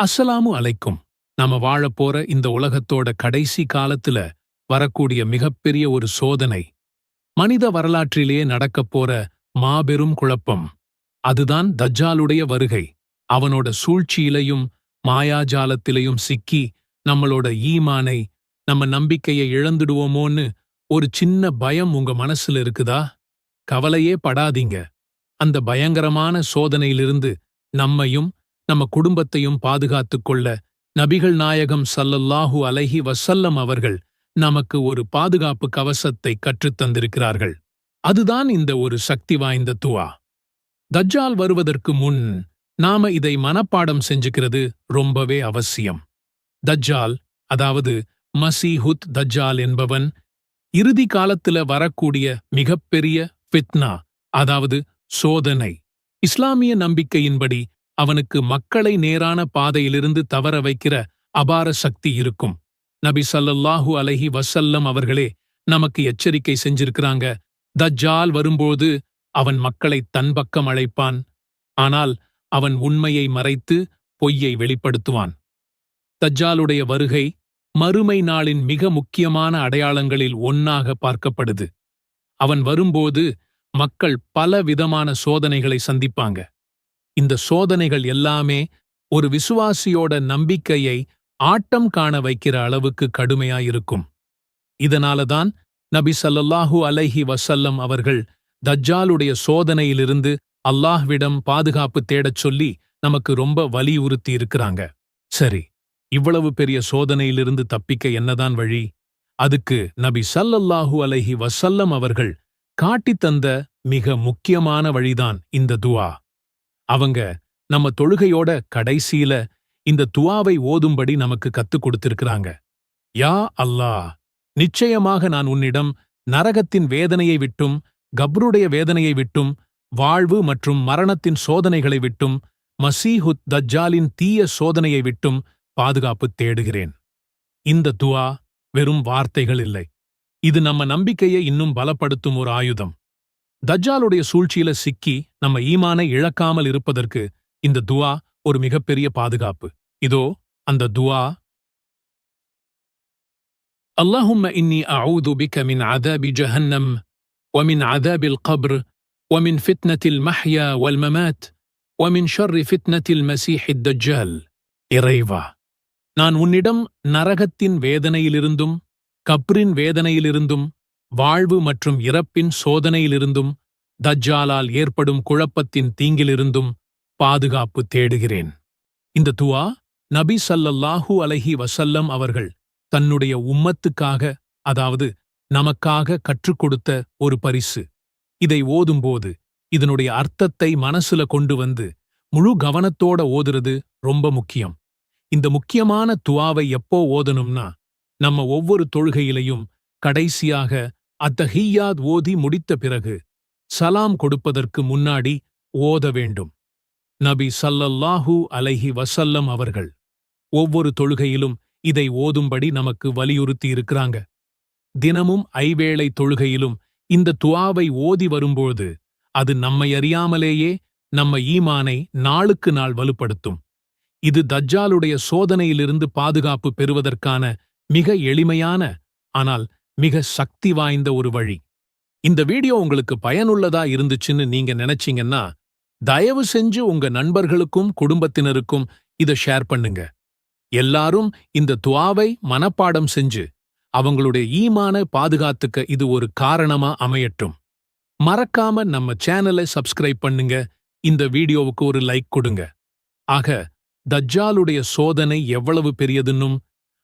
அஸ்ஸலாமு அலைக்கும். நாம வாழப்போற இந்த உலகத்தோட கடைசி காலத்துல வரக்கூடிய மிகப்பெரிய ஒரு சோதனை. மனித வரலாற்றிலேயே நடக்கப் போற மாபெரும் குழப்பம். அதுதான் தஜ்ஜாலுடைய வருகை. அவனோட சூழ்ச்சியிலையும் மாயாஜாலத்திலையும் சிக்கி நம்மளோட ஈமானை நம்ம நம்பிக்கையை இழந்துடுவோமோன்னு ஒரு சின்ன பயம் உங்க மனசுல இருக்குதா? கவலையே படாதீங்க. அந்த பயங்கரமான சோதனையிலிருந்து நம்மையும் நம்ம குடும்பத்தையும் பாதுகாத்துக் கொள்ள நபிகள் நாயகம் சல்லல்லாஹு அலஹி வசல்லம் அவர்கள் நமக்கு ஒரு பாதுகாப்பு கவசத்தை கற்றுத் தந்திருக்கிறார்கள். அதுதான் இந்த ஒரு சக்தி வாய்ந்த துவா. தஜ்ஜால் வருவதற்கு முன் நாம இதை மனப்பாடம் செஞ்சுக்கிறது ரொம்பவே அவசியம். தஜ்ஜால் அதாவது மசீஹுத் தஜ்ஜால் என்பவன் இறுதி காலத்துல வரக்கூடிய மிகப்பெரிய ஃபித்னா அதாவது சோதனை. இஸ்லாமிய நம்பிக்கையின்படி அவனுக்கு மக்களை நேரான பாதையிலிருந்து தவற வைக்கிற அபார சக்தி இருக்கும். நபி ஸல்லல்லாஹு அலஹி வசல்லம் அவர்களே நமக்கு எச்சரிக்கை செஞ்சிருக்கிறாங்க. தஜ்ஜால் வரும்போது அவன் மக்களை தன் பக்கம் அழைப்பான். ஆனால் அவன் உண்மையை மறைத்து பொய்யை வெளிப்படுத்துவான். தஜ்ஜாலுடைய வருகை மறுமை நாளின் மிக முக்கியமான அடையாளங்களில் ஒன்னாக பார்க்கப்படுது. அவன் வரும்போது மக்கள் பல விதமான சோதனைகளை சந்திப்பாங்க. இந்த சோதனைகள் எல்லாமே ஒரு விசுவாசியோட நம்பிக்கையை ஆட்டம் காண வைக்கிற அளவுக்கு கடுமையாயிருக்கும் இதனாலதான் நபி சல்லல்லாஹு அலைஹி வசல்லம் அவர்கள் தஜ்ஜாலுடைய சோதனையிலிருந்து அல்லாஹ்விடம் பாதுகாப்பு தேடச் சொல்லி நமக்கு ரொம்ப வலியுறுத்தி இருக்கிறாங்க. சரி இவ்வளவு பெரிய சோதனையிலிருந்து தப்பிக்க என்னதான் வழி? அதுக்கு நபி சல்லல்லாஹு அலைஹி வசல்லம் அவர்கள் காட்டித் தந்த மிக முக்கியமான வழிதான் இந்த துவா. அவங்க நம்ம தொழுகையோட கடைசியில இந்த துவாவை ஓதும்படி நமக்கு கத்துக் கொடுத்திருக்கிறாங்க. யா அல்லாஹ் நிச்சயமாக நான் உன்னிடம் நரகத்தின் வேதனையை விட்டும் கப்ருடைய வேதனையை விட்டும் வாழ்வு மற்றும் மரணத்தின் சோதனைகளை விட்டும் மசீஹுத் தஜ்ஜாலின் தீய சோதனையை விட்டும் பாதுகாப்பு தேடுகிறேன். இந்த துவா வெறும் வார்த்தைகள் இல்லை. இது நம்ம நம்பிக்கையை இன்னும் பலப்படுத்தும் ஒரு ஆயுதம். தஜ்ஜாலுடைய சூழ்ச்சியில சிக்கி நம்ம ஈமானை இழக்காமல் இருப்பதற்கு இந்த துவா ஒரு மிகப்பெரிய பாதுகாப்பு இதோ அந்த துவா اللهم إني أعوذ بك من عذاب جهنم ومن عذاب القبر ومن فتنة المحيا والممات ومن شر فتنة المسيح الدجال இறைவா நான் உன்னிடம் நரகத்தின் வேதனையிலிருந்தும் கப்ரின் வேதனையிலிருந்தும் வாழ்வு மற்றும் இறப்பின் சோதனையிலிருந்தும் தஜ்ஜாலால் ஏற்படும் குழப்பத்தின் தீங்கிலிருந்தும் பாதுகாப்பு தேடுகிறேன். இந்த துவா நபி சல்லல்லாஹூ அலைஹி வசல்லம் அவர்கள் தன்னுடைய உம்மத்துக்காக அதாவது நமக்காக கற்றுக் கொடுத்த ஒரு பரிசு. இதை ஓதும்போது இதனுடைய அர்த்தத்தை மனசுல கொண்டு வந்து முழு கவனத்தோட ஓதுறது ரொம்ப முக்கியம். இந்த முக்கியமான துவாவை எப்போ ஓதணும்னா நம்ம ஒவ்வொரு தொழுகையிலையும் கடைசியாக அத்தஹியாத் ஓதி முடித்த பிறகு சலாம் கொடுப்பதற்கு முன்னாடி ஓத வேண்டும். நபி சல்லல்லாஹு அலைஹி வசல்லம் அவர்கள் ஒவ்வொரு தொழுகையிலும் இதை ஓதும்படி நமக்கு வலியுறுத்தி இருக்கிறாங்க. தினமும் ஐவேளை தொழுகையிலும் இந்த துவாவை ஓதி வரும்போது அது நம்மை அறியாமலேயே நம்ம ஈமானை நாளுக்கு நாள் வலுப்படுத்தும். இது தஜ்ஜாலுடைய சோதனையிலிருந்து பாதுகாப்பு பெறுவதற்கான மிக எளிமையான ஆனால் மிக சக்தி வாய்ந்த ஒரு வழி. இந்த வீடியோ உங்களுக்கு பயனுள்ளதா இருந்துச்சுன்னு நீங்க நினைச்சீங்கன்னா தயவு செஞ்சு உங்க நண்பர்களுக்கும் குடும்பத்தினருக்கும் இத ஷேர் பண்ணுங்க. எல்லாரும் இந்த துவாவை மனப்பாடம் செஞ்சு அவங்களுடைய ஈமான பாதுகாத்துக்க இது ஒரு காரணமா அமையட்டும். மறக்காம நம்ம சேனலை சப்ஸ்கிரைப் பண்ணுங்க இந்த வீடியோவுக்கு ஒரு லைக் கொடுங்க. ஆக தஜ்ஜாலுடைய சோதனை எவ்வளவு பெரியதுன்னும்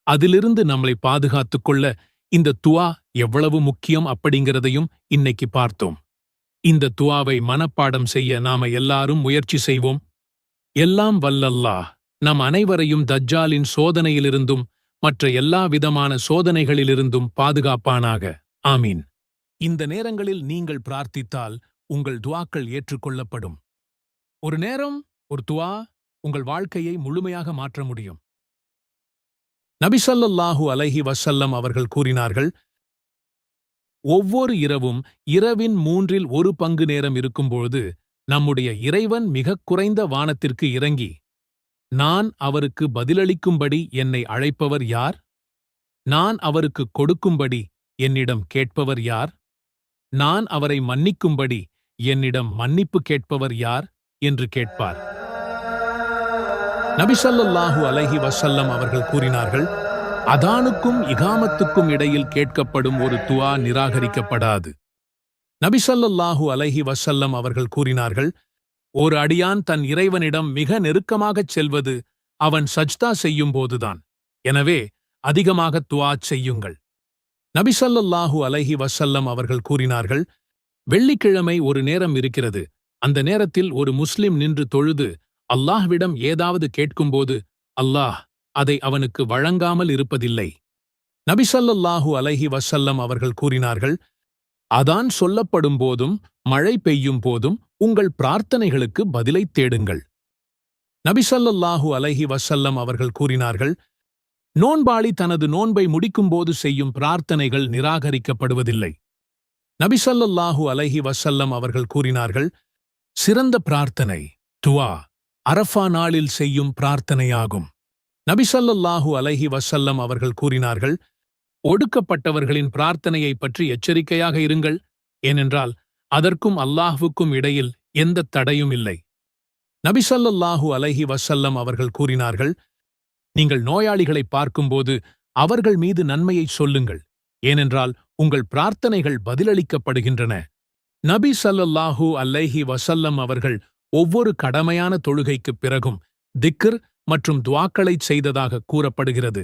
அதிலிருந்து நம்மளை பாதுகாத்துக் கொள்ள இந்த துவா எவ்வளவு முக்கியம் அப்படிங்கிறதையும் இன்னைக்கு பார்த்தோம். இந்த துவாவை மனப்பாடம் செய்ய நாம எல்லாரும் முயற்சி செய்வோம். எல்லாம் வல்லல்லாஹ். நம் அனைவரையும் தஜ்ஜாலின் சோதனையிலிருந்தும் மற்ற எல்லா விதமான சோதனைகளிலிருந்தும் பாதுகாப்பானாக. ஆமீன். இந்த நேரங்களில் நீங்கள் பிரார்த்தித்தால் உங்கள் துவாக்கள் ஏற்றுக்கொள்ளப்படும். ஒரு நேரம் ஒரு துவா உங்கள் வாழ்க்கையை முழுமையாக மாற்ற முடியும். நபிசல்லாஹு அலைஹி வசல்லம் அவர்கள் கூறினார்கள் ஒவ்வொரு இரவும் இரவின் மூன்றில் ஒரு பங்கு நேரம் இருக்கும்பொழுது நம்முடைய இறைவன் மிகக் குறைந்த வானத்திற்கு இறங்கி நான் அவருக்கு பதிலளிக்கும்படி என்னை அழைப்பவர் யார்? நான் அவருக்கு கொடுக்கும்படி என்னிடம் கேட்பவர் யார்? நான் அவரை மன்னிக்கும்படி என்னிடம் மன்னிப்பு கேட்பவர் யார்? என்று கேட்பார். நபிசல்லாஹு அலஹி வசல்லம் அவர்கள் கூறினார்கள் அதானுக்கும் இகாமத்துக்கும் இடையில் கேட்கப்படும் ஒரு துவா நிராகரிக்கப்படாது. நபிசல்லாஹு அலைஹி வசல்லம் அவர்கள் கூறினார்கள் ஒரு அடியான் தன் இறைவனிடம் மிக நெருக்கமாகச் செல்வது அவன் சஜ்தா செய்யும் போதுதான். எனவே அதிகமாக துவா செய்யுங்கள். நபிசல்லாஹு அலைஹி வசல்லம் அவர்கள் கூறினார்கள் வெள்ளிக்கிழமை ஒரு நேரம் இருக்கிறது. அந்த நேரத்தில் ஒரு முஸ்லிம் நின்று தொழுது அல்லாஹ்விடம் ஏதாவது கேட்கும்போது அல்லாஹ் அதை அவனுக்கு வழங்காமல் இருப்பதில்லை. நபிசல்லல்லாஹு அலைஹி வசல்லம் அவர்கள் கூறினார்கள் அதான் சொல்லப்படும் போதும் மழை பெய்யும் போதும் உங்கள் பிரார்த்தனைகளுக்கு பதிலை தேடுங்கள். நபிசல்லல்லாஹு அலைஹி வசல்லம் அவர்கள் கூறினார்கள் நோன்பாளி தனது நோன்பை முடிக்கும்போது செய்யும் பிரார்த்தனைகள் நிராகரிக்கப்படுவதில்லை. நபிசல்லல்லாஹு அலைஹி வசல்லம் அவர்கள் கூறினார்கள் சிறந்த பிரார்த்தனை துவா அரஃபா நாளில் செய்யும் பிரார்த்தனையாகும். நபிசல்லல்லாஹு அலைஹி வசல்லம் அவர்கள் கூறினார்கள் ஒடுக்கப்பட்டவர்களின் பிரார்த்தனையை பற்றி எச்சரிக்கையாக இருங்கள் ஏனென்றால் அதற்கும் அல்லாஹுக்கும் இடையில் எந்த தடையும் இல்லை. நபிசல்லல்லாஹு அலைஹி வசல்லம் அவர்கள் கூறினார்கள் நீங்கள் நோயாளிகளை பார்க்கும்போது அவர்கள் மீது நன்மையை சொல்லுங்கள் ஏனென்றால் உங்கள் பிரார்த்தனைகள் பதிலளிக்கப்படுகின்றன. நபி சல்லல்லாஹூ அல்லைஹி வசல்லம் அவர்கள் ஒவ்வொரு கடமையான தொழுகைக்குப் பிறகும் திக்ர் மற்றும் துவாக்களைச் செய்ததாக கூறப்படுகிறது.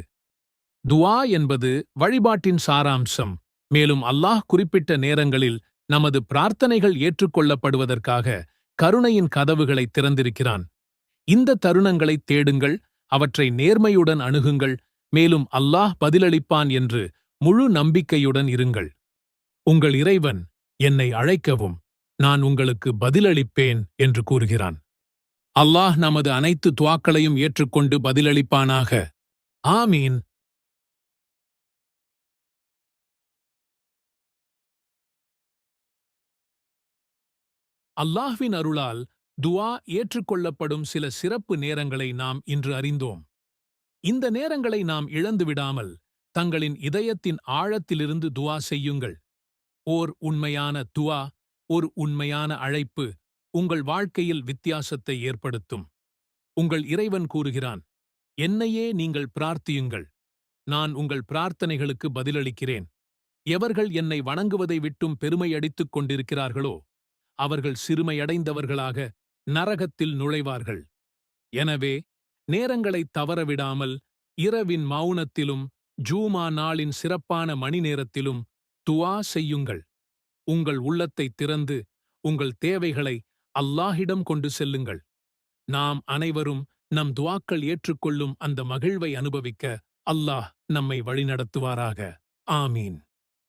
துவா என்பது வழிபாட்டின் சாராம்சம். மேலும் அல்லாஹ் குறிப்பிட்ட நேரங்களில் நமது பிரார்த்தனைகள் ஏற்றுக்கொள்ளப்படுவதற்காக கருணையின் கதவுகளை திறந்திருக்கிறான். இந்த தருணங்களை தேடுங்கள் அவற்றை நேர்மையுடன் அணுகுங்கள் மேலும் அல்லாஹ் பதிலளிப்பான் என்று முழு நம்பிக்கையுடன் இருங்கள். உங்கள் இறைவன் என்னை அழைக்கவும். நான் உங்களுக்கு பதிலளிப்பேன் என்று கூறுகிறான். அல்லாஹ் நமது அனைத்து துவாக்களையும் ஏற்றுக்கொண்டு பதிலளிப்பானாக. ஆமீன். அல்லாஹ்வின் அருளால் துவா ஏற்றுக்கொள்ளப்படும் சில சிறப்பு நேரங்களை நாம் இன்று அறிந்தோம். இந்த நேரங்களை நாம் இழந்துவிடாமல் தங்களின் இதயத்தின் ஆழத்திலிருந்து துவா செய்யுங்கள். ஓர் உண்மையான துவா ஒரு உண்மையான அழைப்பு உங்கள் வாழ்க்கையில் வித்தியாசத்தை ஏற்படுத்தும். உங்கள் இறைவன் கூறுகிறான் என்னையே நீங்கள் பிரார்த்தியுங்கள். நான் உங்கள் பிரார்த்தனைகளுக்கு பதிலளிக்கிறேன். எவர்கள் என்னை வணங்குவதை விட்டும் பெருமையடித்துக் கொண்டிருக்கிறார்களோ அவர்கள் சிறுமையடைந்தவர்களாக நரகத்தில் நுழைவார்கள். எனவே நேரங்களைத் தவறவிடாமல் இரவின் மௌனத்திலும் ஜூமா நாளின் சிறப்பான மணி நேரத்திலும் துவா செய்யுங்கள். உங்கள் உள்ளத்தை திறந்து உங்கள் தேவைகளை அல்லாஹிடம் கொண்டு செல்லுங்கள். நாம் அனைவரும் நம் துவாக்கள் ஏற்றுக்கொள்ளும் அந்த மகிழ்வை அனுபவிக்க அல்லாஹ் நம்மை வழிநடத்துவாராக. ஆமீன்.